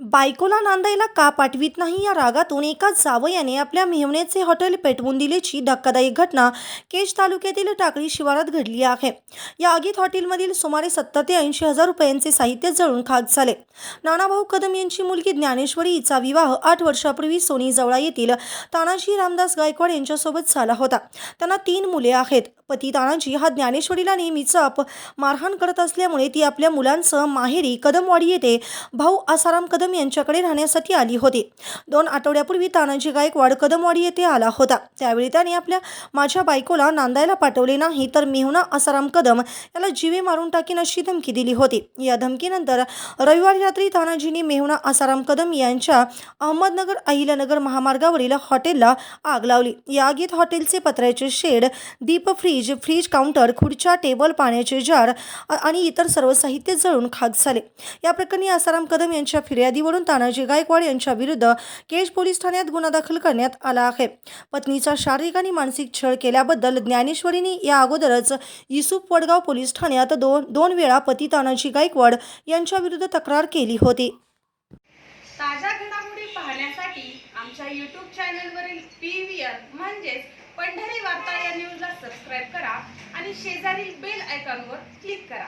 बायकोला नांदायला का पाठवित नाही या रागातून एका जावयाने आपल्या मेहवण्याचे हॉटेल पेटवून दिल्याची धक्कादायक घटना केज तालुक्यातील टाकळी शिवारात घडली आहे. या आगीत हॉटेलमधील सुमारे सत्तर ते ऐंशी हजार रुपयांचे साहित्य जळून खाक झाले. नानाभाऊ कदम यांची मुलगी ज्ञानेश्वरी हिचा विवाह आठ वर्षापूर्वी सोनी जवळा येथील तानाजी रामदास गायकवाड यांच्यासोबत झाला होता. त्यांना तीन मुले आहेत. पती तानाजी हा ज्ञानेश्वरीला नेहमीच मारहाण करत असल्यामुळे ती आपल्या मुलांसह माहेरी कदमवाडी येथे भाऊ आसाराम कदम यांच्याकडे राहण्यासाठी आली होती. दोन आठवड्यापूर्वी तानाजी गायकवाड कदमवाडी येथे आला होता. त्यावेळी त्याने आपल्या माझ्या बायकोला नांदायला पाठवले नाही तर मेहुना आसाराम कदम याला जीवे मारून टाकीन अशी धमकी दिली होती. या धमकीनंतर रविवारी रात्री तानाजींनी मेहुना आसाराम कदम यांच्या अहमदनगर अहिल्यानगर महामार्गावरील हॉटेलला आग लावली. या आगीत हॉटेलचे पत्र्याचे शेड दीप फ्रीज फ्रीज काउंटर खुर्च्या टेबल पाण्याचे जार आणि इतर सर्व साहित्य जळून खाक झाले. या प्रकरणी आसाराम कदम यांच्या फिर्यादी फिर्यादीवरून तानाजी गायकवाड यांच्या विरुद्ध केज पोलीस ठाण्यात गुन्हा दाखल करण्यात आला आहे. पत्नीचा शारीरिक आणि मानसिक छळ केल्याबद्दल ज्ञानेश्वरीने या अगोदरच युसुफ वडगाव पोलीस ठाण्यात दोन दोन वेळा पती तानाजी गायकवाड यांच्या विरुद्ध तक्रार केली होती. ताज्या घडामोडी पाहण्यासाठी आमच्या यूट्यूब चॅनलवरील पी व्ही आर म्हणजेच पंढरी वार्ता या न्यूजला सबस्क्राईब करा आणि शेजारील बेल आयकॉनवर क्लिक करा.